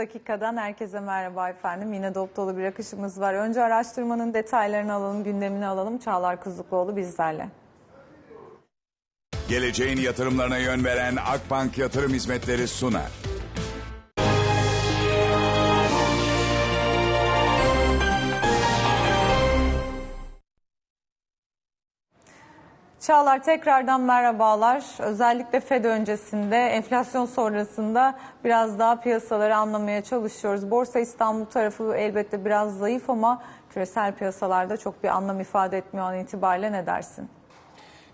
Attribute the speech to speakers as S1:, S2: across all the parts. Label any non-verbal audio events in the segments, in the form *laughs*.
S1: 30 dakikadan herkese merhaba efendim. Yine dop bir akışımız var. Önce araştırmanın detaylarını alalım, gündemini alalım. Çağlar Kuzlukluoğlu bizlerle.
S2: Geleceğin yatırımlarına yön veren Akbank Yatırım Hizmetleri sunar.
S1: Çağlar tekrardan merhabalar. Özellikle FED öncesinde, enflasyon sonrasında biraz daha piyasaları anlamaya çalışıyoruz. Borsa İstanbul tarafı elbette biraz zayıf ama küresel piyasalarda çok bir anlam ifade etmiyor an itibariyle ne dersin?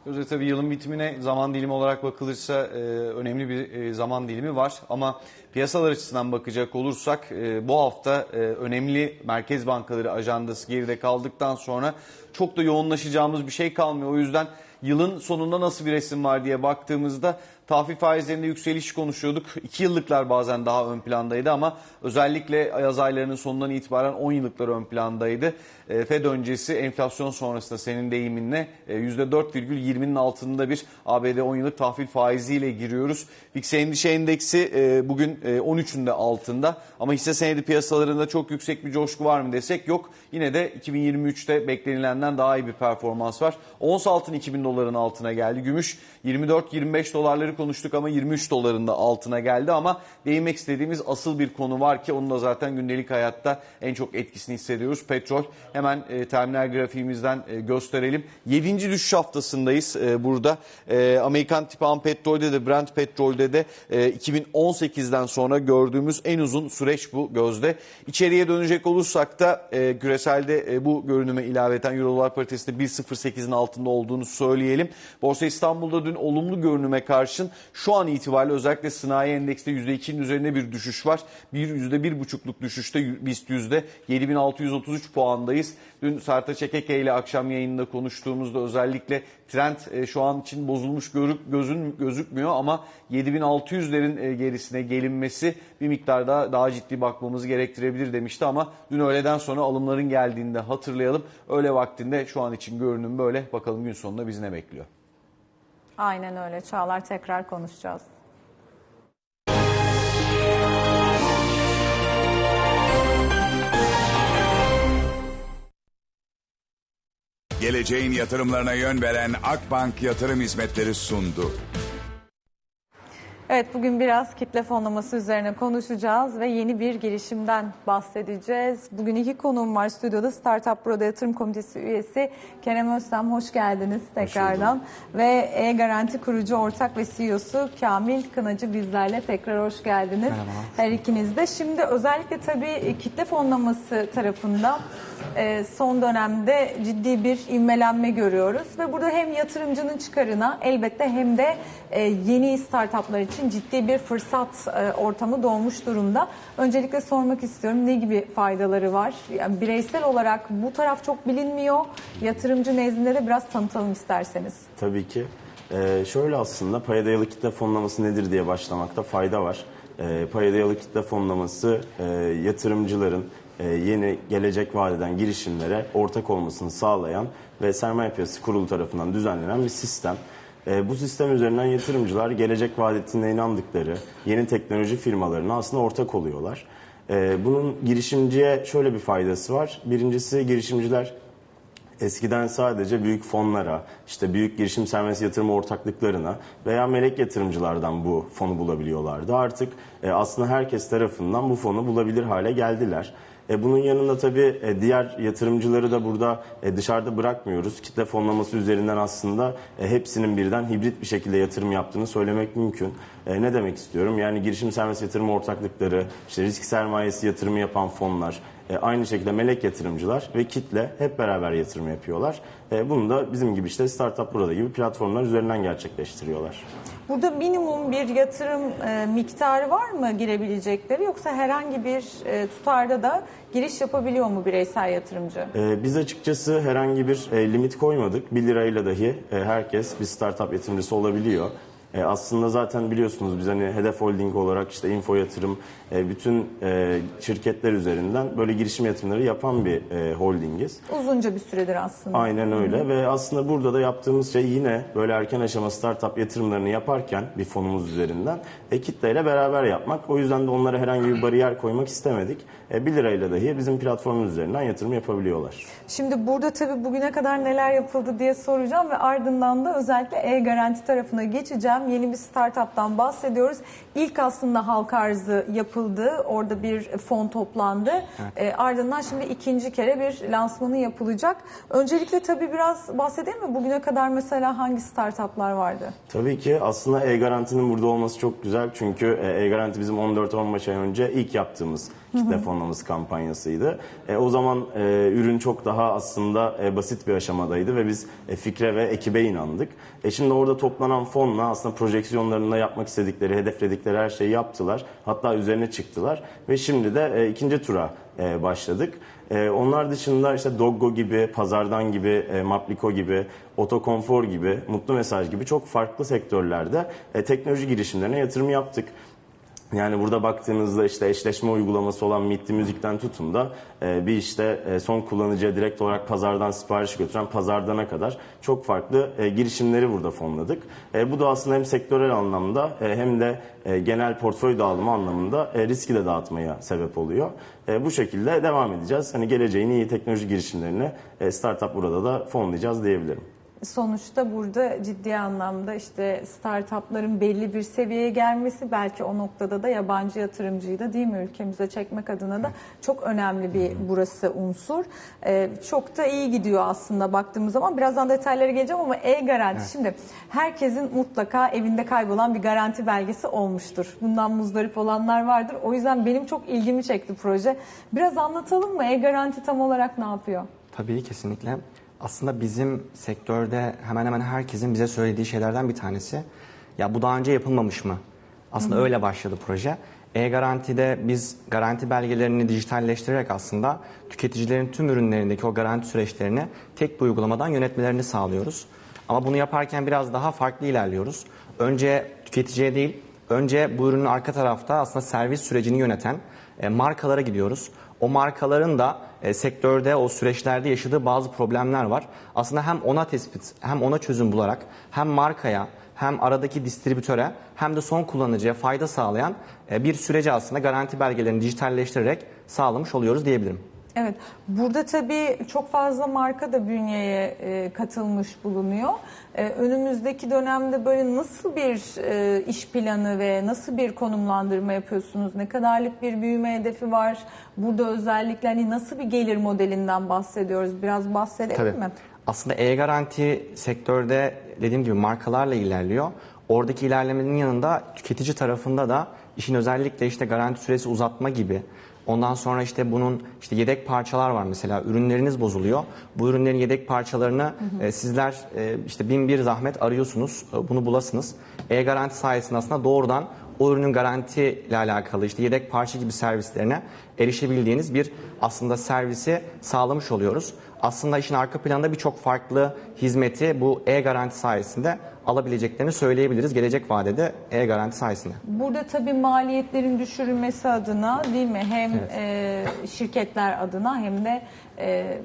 S3: Gözde tabii yılın bitimine zaman dilimi olarak bakılırsa e, önemli bir e, zaman dilimi var. Ama piyasalar açısından bakacak olursak e, bu hafta e, önemli merkez bankaları ajandası geride kaldıktan sonra çok da yoğunlaşacağımız bir şey kalmıyor. O yüzden yılın sonunda nasıl bir resim var diye baktığımızda tahvil faizlerinde yükseliş konuşuyorduk. 2 yıllıklar bazen daha ön plandaydı ama özellikle yaz aylarının sonundan itibaren 10 yıllıklar ön plandaydı. E, Fed öncesi enflasyon sonrasında senin deyiminle e, %4,20'nin altında bir ABD 10 yıllık tahvil faiziyle giriyoruz. VIX endişe endeksi e, bugün e, 13'ün de altında ama hisse senedi piyasalarında çok yüksek bir coşku var mı desek yok. Yine de 2023'te beklenilenden daha iyi bir performans var. Ons altın 2000 doların altına geldi. Gümüş 24-25 dolarları konuştuk ama 23 doların da altına geldi ama değinmek istediğimiz asıl bir konu var ki onun da zaten gündelik hayatta en çok etkisini hissediyoruz. Petrol hemen e, terminal grafiğimizden e, gösterelim. 7. düşüş haftasındayız e, burada. E, Amerikan tipi ham petrolde de Brent petrolde de e, 2018'den sonra gördüğümüz en uzun süreç bu gözde. İçeriye dönecek olursak da e, küreselde e, bu görünüme ilaveten Euro dolar paritesinde 1.08'in altında olduğunu söyleyelim. Borsa İstanbul'da dün olumlu görünüme karşın şu an itibariyle özellikle sanayi endekste %2'nin üzerinde bir düşüş var. Bir %1,5'luk düşüşte BIST yüzde 7633 puandayız. Dün Sertaç Ekeke ile akşam yayınında konuştuğumuzda özellikle trend e, şu an için bozulmuş görük, gözün gözükmüyor ama 7600'lerin e, gerisine gelinmesi bir miktar daha, daha ciddi bakmamızı gerektirebilir demişti ama dün öğleden sonra alımların geldiğinde hatırlayalım. Öğle vaktinde şu an için görünüm böyle. Bakalım gün sonunda bizi ne bekliyor.
S1: Aynen öyle Çağlar tekrar konuşacağız.
S2: Geleceğin yatırımlarına yön veren Akbank Yatırım Hizmetleri sundu.
S1: Evet bugün biraz kitle fonlaması üzerine konuşacağız ve yeni bir girişimden bahsedeceğiz. Bugün iki konuğum var stüdyoda. Startup Pro'da Yatırım Komitesi üyesi Kerem Özlem hoş geldiniz tekrardan. Ve E-Garanti kurucu ortak ve CEO'su Kamil Kınacı bizlerle tekrar hoş geldiniz. Her ikiniz de. Şimdi özellikle tabii kitle fonlaması tarafında e, son dönemde ciddi bir ivmelenme görüyoruz ve burada hem yatırımcının çıkarına elbette hem de e, yeni startuplar için ciddi bir fırsat e, ortamı doğmuş durumda. Öncelikle sormak istiyorum ne gibi faydaları var? Yani bireysel olarak bu taraf çok bilinmiyor. Yatırımcı nezdinde de biraz tanıtalım isterseniz.
S4: Tabii ki. Ee, şöyle aslında paya dayalı kitle fonlaması nedir diye başlamakta fayda var. Ee, paya dayalı kitle fonlaması e, yatırımcıların e, yeni gelecek vadeden girişimlere ortak olmasını sağlayan ve sermaye piyasası kurulu tarafından düzenlenen bir sistem. E, bu sistem üzerinden yatırımcılar gelecek vadetine inandıkları yeni teknoloji firmalarına aslında ortak oluyorlar. E, bunun girişimciye şöyle bir faydası var. Birincisi girişimciler Eskiden sadece büyük fonlara, işte büyük girişim sermayesi yatırım ortaklıklarına veya melek yatırımcılardan bu fonu bulabiliyorlardı. Artık e, aslında herkes tarafından bu fonu bulabilir hale geldiler. E, bunun yanında tabii e, diğer yatırımcıları da burada e, dışarıda bırakmıyoruz. Kitle fonlaması üzerinden aslında e, hepsinin birden hibrit bir şekilde yatırım yaptığını söylemek mümkün. E, ne demek istiyorum? Yani girişim sermayesi yatırım ortaklıkları, işte risk sermayesi yatırımı yapan fonlar, e, aynı şekilde melek yatırımcılar ve kitle hep beraber yatırım yapıyorlar. E, bunu da bizim gibi işte Startup Burada gibi platformlar üzerinden gerçekleştiriyorlar.
S1: Burada minimum bir yatırım e, miktarı var mı girebilecekleri yoksa herhangi bir e, tutarda da giriş yapabiliyor mu bireysel yatırımcı?
S4: E, biz açıkçası herhangi bir e, limit koymadık. 1 lirayla dahi e, herkes bir startup yatırımcısı olabiliyor. E, aslında zaten biliyorsunuz biz hani Hedef Holding olarak işte info yatırım e, bütün e, şirketler üzerinden böyle girişim yatırımları yapan bir e, holdingiz.
S1: Uzunca bir süredir aslında.
S4: Aynen öyle ve aslında burada da yaptığımız şey yine böyle erken aşama startup yatırımlarını yaparken bir fonumuz üzerinden e, kitleyle beraber yapmak. O yüzden de onlara herhangi bir bariyer koymak istemedik. E, 1 lirayla dahi bizim platformumuz üzerinden yatırım yapabiliyorlar.
S1: Şimdi burada tabii bugüne kadar neler yapıldı diye soracağım ve ardından da özellikle e-garanti tarafına geçeceğim. Yeni bir startuptan bahsediyoruz. İlk aslında halka arzı yapıldı. Orada bir fon toplandı. E, ardından şimdi ikinci kere bir lansmanı yapılacak. Öncelikle tabii biraz bahsedelim mi? Bugüne kadar mesela hangi startuplar vardı?
S4: Tabii ki aslında e-garantinin burada olması çok güzel çünkü e, e-garanti bizim 14-15 ay önce ilk yaptığımız kitle fonlaması kampanyasıydı. E, o zaman e, ürün çok daha aslında e, basit bir aşamadaydı ve biz e, fikre ve ekibe inandık. E, şimdi orada toplanan fonla aslında projeksiyonlarında yapmak istedikleri, hedefledikleri her şeyi yaptılar. Hatta üzerine çıktılar ve şimdi de e, ikinci tura e, başladık. E, onlar dışında işte Doggo gibi, Pazardan gibi, e, Mapliko gibi, Otokonfor gibi, Mutlu Mesaj gibi çok farklı sektörlerde e, teknoloji girişimlerine yatırım yaptık. Yani burada baktığınızda işte eşleşme uygulaması olan Mitti Müzik'ten tutun da e, bir işte e, son kullanıcıya direkt olarak pazardan sipariş götüren pazardana kadar çok farklı e, girişimleri burada fonladık. Bu da aslında hem sektörel anlamda hem de genel portföy dağılımı anlamında riski de dağıtmaya sebep oluyor. Bu şekilde devam edeceğiz. Hani geleceğin iyi teknoloji girişimlerini startup burada da fonlayacağız diyebilirim.
S1: Sonuçta burada ciddi anlamda işte startupların belli bir seviyeye gelmesi belki o noktada da yabancı yatırımcıyı da değil mi ülkemize çekmek adına da çok önemli bir burası unsur. Ee, çok da iyi gidiyor aslında baktığımız zaman. Birazdan detaylara geleceğim ama e-garanti şimdi herkesin mutlaka evinde kaybolan bir garanti belgesi olmuştur. Bundan muzdarip olanlar vardır. O yüzden benim çok ilgimi çekti proje. Biraz anlatalım mı e-garanti tam olarak ne yapıyor?
S5: Tabii kesinlikle. Aslında bizim sektörde hemen hemen herkesin bize söylediği şeylerden bir tanesi. Ya bu daha önce yapılmamış mı? Aslında öyle başladı proje. E-garantide biz garanti belgelerini dijitalleştirerek aslında tüketicilerin tüm ürünlerindeki o garanti süreçlerini tek bir uygulamadan yönetmelerini sağlıyoruz. Ama bunu yaparken biraz daha farklı ilerliyoruz. Önce tüketiciye değil, önce bu ürünün arka tarafta aslında servis sürecini yöneten e, markalara gidiyoruz. O markaların da e, sektörde o süreçlerde yaşadığı bazı problemler var. Aslında hem ona tespit hem ona çözüm bularak hem markaya hem aradaki distribütöre hem de son kullanıcıya fayda sağlayan e, bir süreci aslında garanti belgelerini dijitalleştirerek sağlamış oluyoruz diyebilirim.
S1: Evet, burada tabii çok fazla marka da bünyeye e, katılmış bulunuyor. E, önümüzdeki dönemde böyle nasıl bir e, iş planı ve nasıl bir konumlandırma yapıyorsunuz? Ne kadarlık bir büyüme hedefi var? Burada özellikle hani nasıl bir gelir modelinden bahsediyoruz? Biraz bahsedelim
S5: Tabii.
S1: mi?
S5: Aslında e-garanti sektörde dediğim gibi markalarla ilerliyor. Oradaki ilerlemenin yanında tüketici tarafında da işin özellikle işte garanti süresi uzatma gibi Ondan sonra işte bunun işte yedek parçalar var mesela ürünleriniz bozuluyor. Bu ürünlerin yedek parçalarını e, sizler e, işte bin bir zahmet arıyorsunuz e, bunu bulasınız. E-garanti sayesinde aslında doğrudan o ürünün garanti ile alakalı işte yedek parça gibi servislerine erişebildiğiniz bir aslında servisi sağlamış oluyoruz. Aslında işin arka planında birçok farklı hizmeti bu e-garanti sayesinde alabileceklerini söyleyebiliriz gelecek vadede e-garanti sayesinde.
S1: Burada tabii maliyetlerin düşürülmesi adına değil mi? Hem e, şirketler adına hem de e,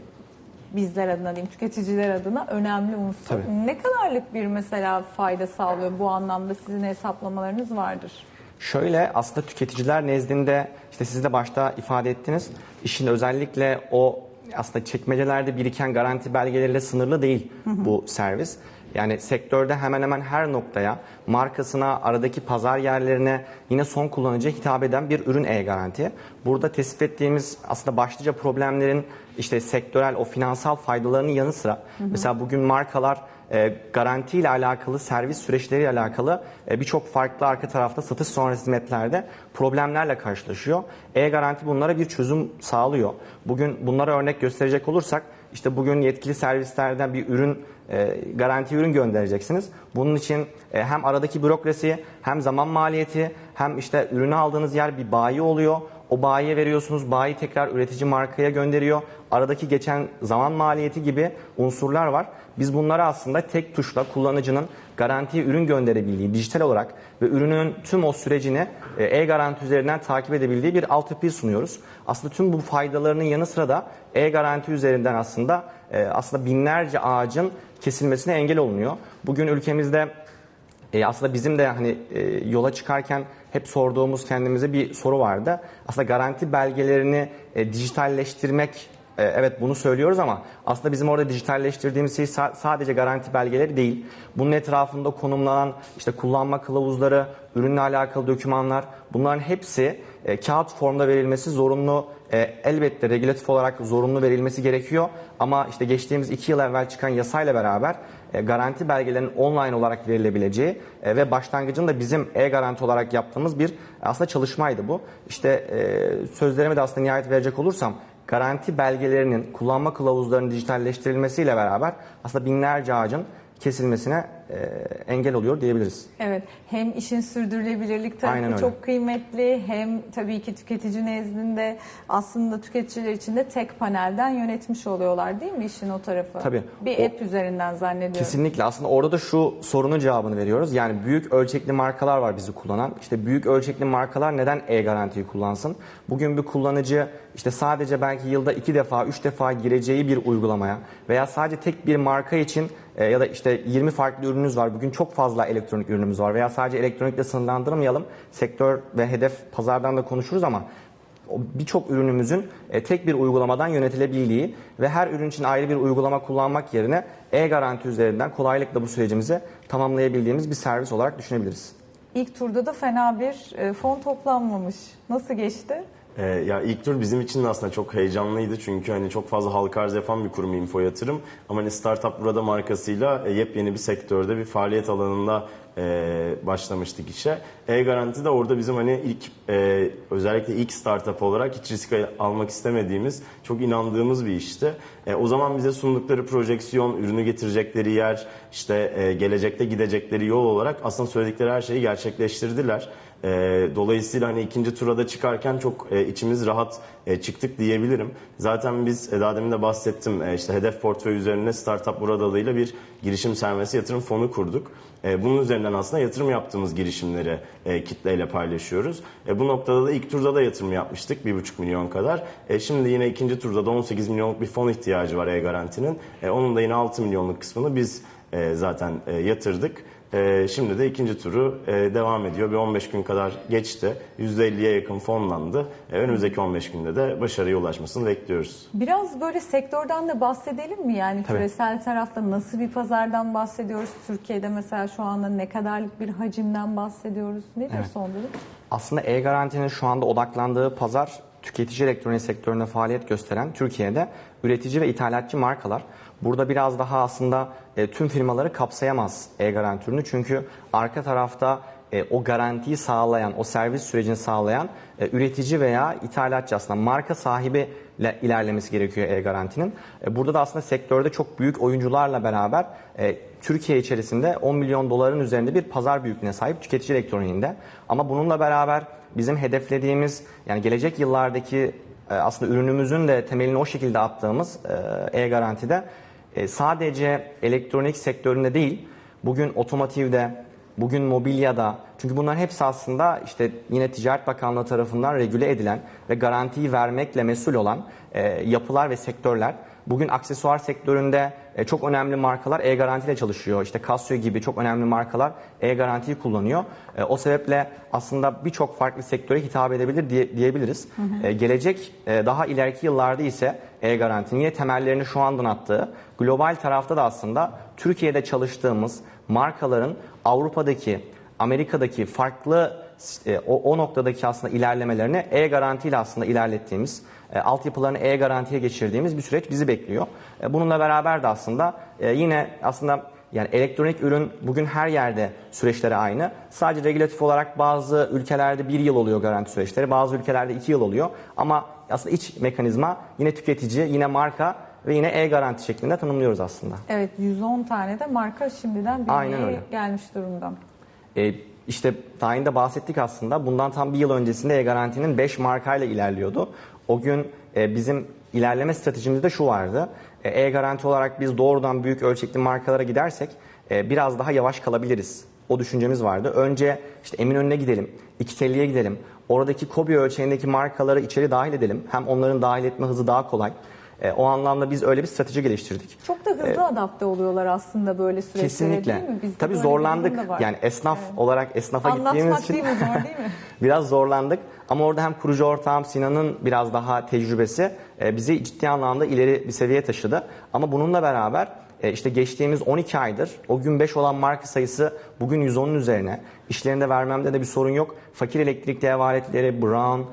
S1: bizler adına diyeyim tüketiciler adına önemli unsur.
S5: Tabii.
S1: Ne kadarlık bir mesela fayda sağlıyor bu anlamda sizin hesaplamalarınız vardır?
S5: Şöyle aslında tüketiciler nezdinde işte siz de başta ifade ettiniz. işin özellikle o aslında çekmecelerde biriken garanti belgeleriyle sınırlı değil bu servis. Yani sektörde hemen hemen her noktaya, markasına, aradaki pazar yerlerine yine son kullanıcıya hitap eden bir ürün e-garanti. Burada tespit ettiğimiz aslında başlıca problemlerin işte sektörel o finansal faydalarının yanı sıra mesela bugün markalar e, garanti ile alakalı, servis süreçleriyle alakalı e, birçok farklı arka tarafta satış sonrası hizmetlerde problemlerle karşılaşıyor. E-garanti bunlara bir çözüm sağlıyor. Bugün bunlara örnek gösterecek olursak işte bugün yetkili servislerden bir ürün e, garanti ürün göndereceksiniz. Bunun için e, hem aradaki bürokrasi hem zaman maliyeti hem işte ürünü aldığınız yer bir bayi oluyor. O bayiye veriyorsunuz. Bayi tekrar üretici markaya gönderiyor. Aradaki geçen zaman maliyeti gibi unsurlar var. Biz bunları aslında tek tuşla kullanıcının garantiye ürün gönderebildiği dijital olarak ve ürünün tüm o sürecini e, e-garanti üzerinden takip edebildiği bir altyapıyı sunuyoruz. Aslında tüm bu faydalarının yanı sıra da e-garanti üzerinden aslında e, aslında binlerce ağacın kesilmesine engel olunuyor. Bugün ülkemizde e, aslında bizim de hani yola çıkarken hep sorduğumuz kendimize bir soru vardı. Aslında garanti belgelerini dijitalleştirmek evet bunu söylüyoruz ama aslında bizim orada dijitalleştirdiğimiz şey sa- sadece garanti belgeleri değil. Bunun etrafında konumlanan işte kullanma kılavuzları, ürünle alakalı dokümanlar bunların hepsi e, kağıt formda verilmesi zorunlu. E, elbette regülatif olarak zorunlu verilmesi gerekiyor ama işte geçtiğimiz iki yıl evvel çıkan yasayla beraber e, garanti belgelerinin online olarak verilebileceği ve başlangıcında bizim e-garanti olarak yaptığımız bir aslında çalışmaydı bu. İşte sözlerime de aslında nihayet verecek olursam garanti belgelerinin kullanma kılavuzlarının dijitalleştirilmesiyle beraber aslında binlerce ağacın kesilmesine e, engel oluyor diyebiliriz.
S1: Evet, hem işin sürdürülebilirlik tarafı çok kıymetli, hem tabii ki tüketici nezdinde aslında tüketiciler için de tek panelden yönetmiş oluyorlar değil mi işin o tarafı?
S5: Tabii.
S1: Bir
S5: O-
S1: app üzerinden zannediyorum.
S5: Kesinlikle. Aslında orada da şu sorunun cevabını veriyoruz. Yani büyük ölçekli markalar var bizi kullanan. İşte büyük ölçekli markalar neden e-garantiyi kullansın? Bugün bir kullanıcı işte sadece belki yılda iki defa, üç defa gireceği bir uygulamaya veya sadece tek bir marka için e, ya da işte 20 farklı ürününüz var. Bugün çok fazla elektronik ürünümüz var veya sadece elektronikle sınırlandırmayalım. Sektör ve hedef pazardan da konuşuruz ama birçok ürünümüzün e, tek bir uygulamadan yönetilebildiği ve her ürün için ayrı bir uygulama kullanmak yerine e-garanti üzerinden kolaylıkla bu sürecimizi tamamlayabildiğimiz bir servis olarak düşünebiliriz.
S1: İlk turda da fena bir e, fon toplanmamış. Nasıl geçti?
S4: Ee, ya ilk tur bizim için de aslında çok heyecanlıydı. Çünkü hani çok fazla halka arz yapan bir kurum Info Yatırım. Ama hani Startup Burada markasıyla e, yepyeni bir sektörde bir faaliyet alanında e, başlamıştık işe. E-Garanti de orada bizim hani ilk e, özellikle ilk startup olarak hiç risk almak istemediğimiz çok inandığımız bir işti. E, o zaman bize sundukları projeksiyon, ürünü getirecekleri yer, işte e, gelecekte gidecekleri yol olarak aslında söyledikleri her şeyi gerçekleştirdiler. E, dolayısıyla hani ikinci turada çıkarken çok e, içimiz rahat e, çıktık diyebilirim. Zaten biz e, daha demin de bahsettim e, işte hedef portföy üzerine Startup Burada adıyla bir girişim sermayesi yatırım fonu kurduk. E, bunun üzerinden aslında yatırım yaptığımız girişimleri e, kitleyle paylaşıyoruz. E, bu noktada da ilk turda da yatırım yapmıştık 1,5 milyon kadar. E, şimdi yine ikinci turda da 18 milyonluk bir fon ihtiyacı var E-Garanti'nin. E, onun da yine 6 milyonluk kısmını biz e, zaten e, yatırdık. Ee, şimdi de ikinci turu e, devam ediyor. Bir 15 gün kadar geçti. %50'ye yakın fonlandı. E, önümüzdeki 15 günde de başarıya ulaşmasını bekliyoruz.
S1: Biraz böyle sektörden de bahsedelim mi? Yani
S5: Tabii.
S1: küresel tarafta nasıl bir pazardan bahsediyoruz? Türkiye'de mesela şu anda ne kadarlık bir hacimden bahsediyoruz? Nedir
S5: Evet.
S1: son durum?
S5: Aslında e-garantinin şu anda odaklandığı pazar tüketici elektronik sektöründe faaliyet gösteren Türkiye'de üretici ve ithalatçı markalar. Burada biraz daha aslında e, tüm firmaları kapsayamaz e-garanti ürünü. Çünkü arka tarafta e, o garantiyi sağlayan, o servis sürecini sağlayan e, üretici veya ithalatçı aslında marka sahibi ile ilerlemesi gerekiyor e-garantinin. E, burada da aslında sektörde çok büyük oyuncularla beraber e, Türkiye içerisinde 10 milyon doların üzerinde bir pazar büyüklüğüne sahip tüketici elektroniğinde. Ama bununla beraber bizim hedeflediğimiz yani gelecek yıllardaki e, aslında ürünümüzün de temelini o şekilde attığımız e, e-garantide e, sadece elektronik sektöründe değil bugün otomotivde, bugün mobilyada çünkü bunların hepsi aslında işte yine Ticaret Bakanlığı tarafından regüle edilen ve garantiyi vermekle mesul olan e, yapılar ve sektörler. Bugün aksesuar sektöründe e, çok önemli markalar e-garantiyle çalışıyor. İşte Casio gibi çok önemli markalar e-garantiyi kullanıyor. E, o sebeple aslında birçok farklı sektöre hitap edebilir diye, diyebiliriz. E, gelecek e, daha ileriki yıllarda ise e-garantinin yine temellerini şu andan attığı global tarafta da aslında Türkiye'de çalıştığımız markaların Avrupa'daki Amerika'daki farklı e, o, o noktadaki aslında ilerlemelerini e-garantiyle aslında ilerlettiğimiz, e, altyapılarını e-garantiye geçirdiğimiz bir süreç bizi bekliyor. E, bununla beraber de aslında e, yine aslında yani elektronik ürün bugün her yerde süreçleri aynı. Sadece regülatif olarak bazı ülkelerde bir yıl oluyor garanti süreçleri, bazı ülkelerde iki yıl oluyor. Ama aslında iç mekanizma yine tüketici, yine marka ve yine e-garanti şeklinde tanımlıyoruz aslında.
S1: Evet 110 tane de marka şimdiden
S5: öyle.
S1: gelmiş durumda.
S5: E, işte daha önce de bahsettik aslında. Bundan tam bir yıl öncesinde e-garantinin 5 markayla ilerliyordu. O gün e, bizim ilerleme stratejimizde şu vardı. E, E-garanti olarak biz doğrudan büyük ölçekli markalara gidersek e, biraz daha yavaş kalabiliriz. O düşüncemiz vardı. Önce işte Eminönü'ne gidelim, İkitelli'ye gidelim. Oradaki KOBİ ölçeğindeki markaları içeri dahil edelim. Hem onların dahil etme hızı daha kolay. E, o anlamda biz öyle bir strateji geliştirdik.
S1: Çok da hızlı adapte oluyorlar aslında böyle süreçlere
S5: Kesinlikle.
S1: değil mi? Bizde
S5: Tabii zorlandık. Yani esnaf olarak esnafa gittiğimiz
S1: Anlatmak
S5: için
S1: değil mi zor değil mi? *laughs*
S5: biraz zorlandık. Ama orada hem kurucu ortağım Sinan'ın biraz daha tecrübesi e, bizi ciddi anlamda ileri bir seviyeye taşıdı. Ama bununla beraber e, işte geçtiğimiz 12 aydır o gün 5 olan marka sayısı bugün 110'un üzerine. İşlerinde vermemde de bir sorun yok. Fakir elektrikli ev aletleri, Brown, e,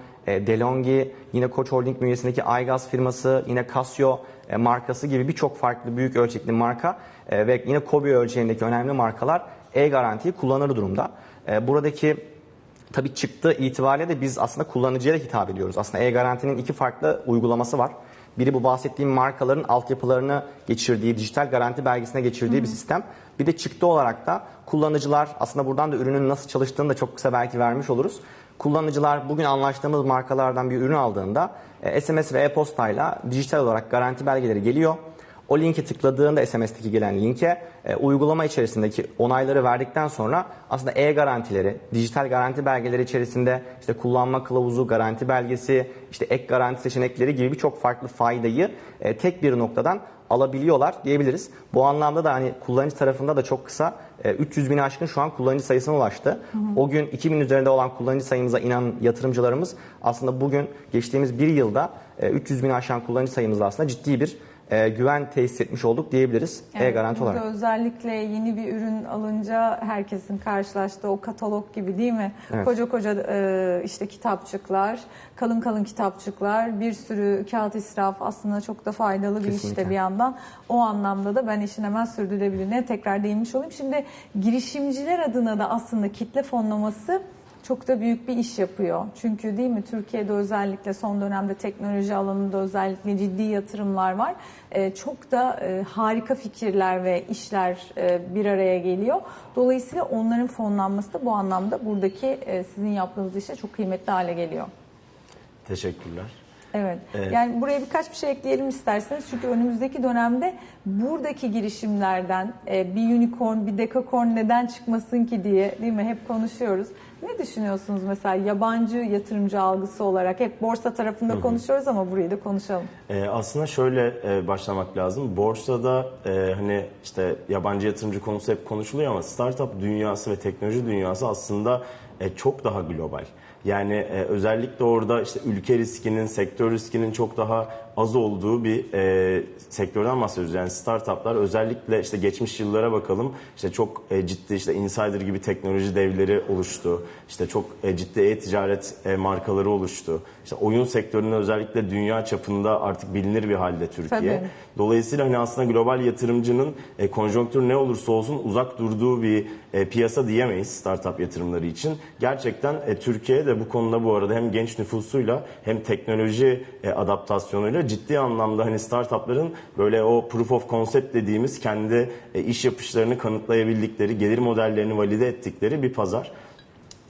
S5: DeLonghi, yine Koç Holding bünyesindeki Aygaz firması, yine Casio e, markası gibi birçok farklı büyük ölçekli marka e, ve yine Kobi ölçeğindeki önemli markalar e-garantiyi kullanır durumda. E, Buradaki Tabii çıktı itibariyle de biz aslında kullanıcıya da hitap ediyoruz. Aslında e-garantinin iki farklı uygulaması var. Biri bu bahsettiğim markaların altyapılarını geçirdiği, dijital garanti belgesine geçirdiği bir sistem. Bir de çıktı olarak da kullanıcılar, aslında buradan da ürünün nasıl çalıştığını da çok kısa belki vermiş oluruz. Kullanıcılar bugün anlaştığımız markalardan bir ürün aldığında e, SMS ve e-postayla dijital olarak garanti belgeleri geliyor. O linke tıkladığında SMS'teki gelen linke e, uygulama içerisindeki onayları verdikten sonra aslında e-garantileri, dijital garanti belgeleri içerisinde işte kullanma kılavuzu, garanti belgesi, işte ek garanti seçenekleri gibi birçok farklı faydayı e, tek bir noktadan alabiliyorlar diyebiliriz. Bu anlamda da hani kullanıcı tarafında da çok kısa e, 300 bin aşkın şu an kullanıcı sayısına ulaştı. O gün 2000 üzerinde olan kullanıcı sayımıza inanan yatırımcılarımız aslında bugün geçtiğimiz bir yılda e, 300 bin aşan kullanıcı sayımızda aslında ciddi bir e, güven tesis etmiş olduk diyebiliriz e-garanti
S1: burada
S5: olarak.
S1: özellikle yeni bir ürün alınca herkesin karşılaştığı o katalog gibi değil mi?
S5: Evet.
S1: Koca koca e, işte kitapçıklar, kalın kalın kitapçıklar, bir sürü kağıt israf aslında çok da faydalı bir
S5: Kesinlikle.
S1: işte bir yandan. O anlamda da ben işin hemen sürdürülebilirliğine tekrar değinmiş olayım. Şimdi girişimciler adına da aslında kitle fonlaması çok da büyük bir iş yapıyor. Çünkü değil mi Türkiye'de özellikle son dönemde teknoloji alanında özellikle ciddi yatırımlar var. Ee, çok da e, harika fikirler ve işler e, bir araya geliyor. Dolayısıyla onların fonlanması da bu anlamda buradaki e, sizin yaptığınız işe çok kıymetli hale geliyor.
S4: Teşekkürler.
S1: Evet.
S4: Evet.
S1: Yani buraya birkaç bir şey ekleyelim isterseniz. Çünkü önümüzdeki dönemde buradaki girişimlerden e, bir unicorn, bir dekakorn neden çıkmasın ki diye değil mi? Hep konuşuyoruz. Ne düşünüyorsunuz mesela yabancı yatırımcı algısı olarak? Hep borsa tarafında konuşuyoruz ama burayı da konuşalım.
S4: Ee, aslında şöyle e, başlamak lazım. Borsada e, hani işte yabancı yatırımcı konusu hep konuşuluyor ama startup dünyası ve teknoloji dünyası aslında e, çok daha global. Yani e, özellikle orada işte ülke riskinin, sektör riskinin çok daha az olduğu bir e, sektörden bahsediyoruz. Yani startuplar özellikle işte geçmiş yıllara bakalım. işte çok e, ciddi işte insider gibi teknoloji devleri oluştu. İşte çok e, ciddi e-ticaret e, markaları oluştu. İşte oyun sektöründe özellikle dünya çapında artık bilinir bir halde Türkiye.
S1: Tabii.
S4: Dolayısıyla hani aslında global yatırımcının e, konjonktür ne olursa olsun uzak durduğu bir e, piyasa diyemeyiz startup yatırımları için. Gerçekten e, Türkiye de bu konuda bu arada hem genç nüfusuyla hem teknoloji e, adaptasyonuyla ciddi anlamda hani startupların böyle o proof of concept dediğimiz kendi e, iş yapışlarını kanıtlayabildikleri, gelir modellerini valide ettikleri bir pazar.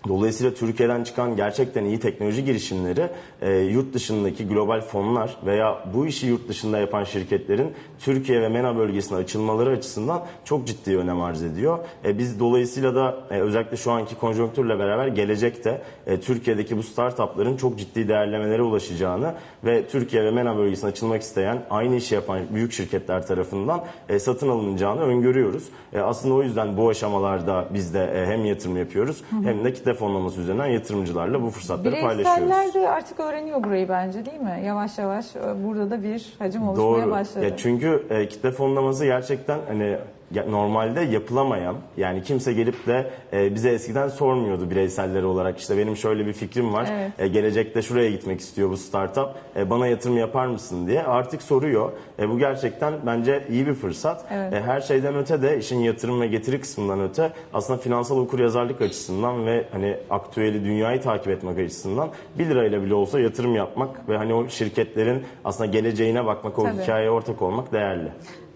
S4: Dolayısıyla Türkiye'den çıkan gerçekten iyi teknoloji girişimleri e, yurt dışındaki global fonlar veya bu işi yurt dışında yapan şirketlerin Türkiye ve MENA bölgesine açılmaları açısından çok ciddi önem arz ediyor. E, biz dolayısıyla da e, özellikle şu anki konjonktürle beraber gelecekte e, Türkiye'deki bu startupların çok ciddi değerlemelere ulaşacağını ve Türkiye ve MENA bölgesine açılmak isteyen aynı işi yapan büyük şirketler tarafından e, satın alınacağını öngörüyoruz. E, aslında o yüzden bu aşamalarda biz de e, hem yatırım yapıyoruz hem de kitle fonlaması üzerinden yatırımcılarla bu fırsatları paylaşıyoruz.
S1: Bireyseller de artık öğreniyor burayı bence değil mi? Yavaş yavaş e, burada da bir hacim oluşmaya
S4: Doğru.
S1: başladı.
S4: Ya çünkü e, kitle fonlaması gerçekten hani ya- normalde yapılamayan yani kimse gelip de e, bize eskiden sormuyordu bireyseller olarak işte benim şöyle bir fikrim var
S1: Evet.
S4: e, gelecekte şuraya gitmek istiyor bu startup e, bana yatırım yapar mısın diye artık soruyor. E, bu gerçekten bence iyi bir fırsat.
S1: Evet.
S4: E, her şeyden öte de işin yatırım ve getiri kısmından öte aslında finansal okuryazarlık açısından ve hani aktüeli dünyayı takip etmek açısından 1 lirayla bile olsa yatırım yapmak ve hani o şirketlerin aslında geleceğine bakmak, o
S1: Tabii.
S4: hikayeye ortak olmak değerli.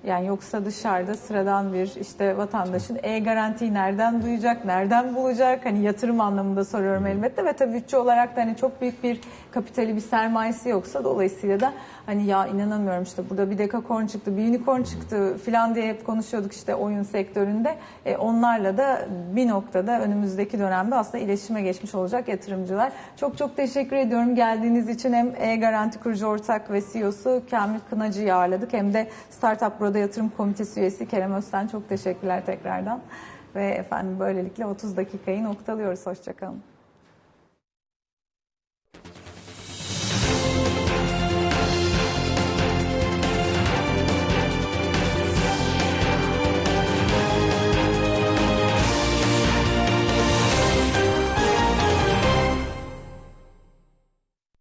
S1: Yani yoksa dışarıda sıradan bir işte vatandaşın e-garantiyi nereden duyacak, nereden bulacak? Hani yatırım anlamında soruyorum elbette ve tabii bütçe olarak da hani çok büyük bir kapitali bir sermayesi yoksa dolayısıyla da hani ya inanamıyorum işte burada bir dekakorn çıktı, bir unicorn çıktı filan diye hep konuşuyorduk işte oyun sektöründe. E, onlarla da bir noktada önümüzdeki dönemde aslında iletişime geçmiş olacak yatırımcılar. Çok çok teşekkür ediyorum geldiğiniz için hem e-garanti kurucu ortak ve CEO'su Kamil Kınacı'yı ağırladık hem de Startup Bro'da yatırım komitesi üyesi Kerem Özten çok teşekkürler tekrardan. Ve efendim böylelikle 30 dakikayı noktalıyoruz. Hoşçakalın.